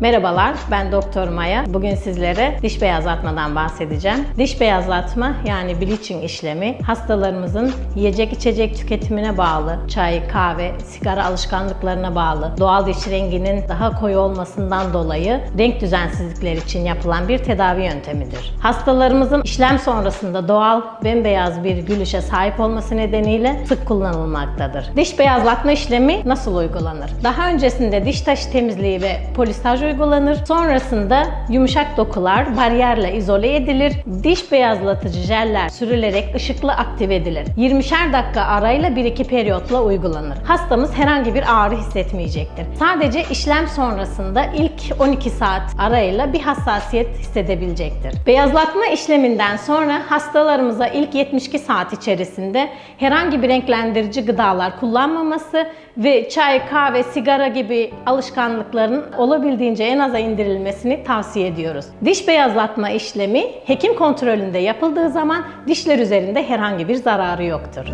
Merhabalar, ben Doktor Maya. Bugün sizlere diş beyazlatmadan bahsedeceğim. Diş beyazlatma yani bleaching işlemi hastalarımızın yiyecek içecek tüketimine bağlı, çay, kahve, sigara alışkanlıklarına bağlı, doğal diş renginin daha koyu olmasından dolayı renk düzensizlikleri için yapılan bir tedavi yöntemidir. Hastalarımızın işlem sonrasında doğal bembeyaz bir gülüşe sahip olması nedeniyle sık kullanılmaktadır. Diş beyazlatma işlemi nasıl uygulanır? Daha öncesinde diş taşı temizliği ve polistaj uygulanır. Sonrasında yumuşak dokular bariyerle izole edilir. Diş beyazlatıcı jeller sürülerek ışıkla aktive edilir. 20'şer dakika arayla 1-2 periyotla uygulanır. Hastamız herhangi bir ağrı hissetmeyecektir. Sadece işlem sonrasında ilk 12 saat arayla bir hassasiyet hissedebilecektir. Beyazlatma işleminden sonra hastalarımıza ilk 72 saat içerisinde herhangi bir renklendirici gıdalar kullanmaması ve çay, kahve, sigara gibi alışkanlıkların olabildiğince en aza indirilmesini tavsiye ediyoruz. Diş beyazlatma işlemi hekim kontrolünde yapıldığı zaman dişler üzerinde herhangi bir zararı yoktur.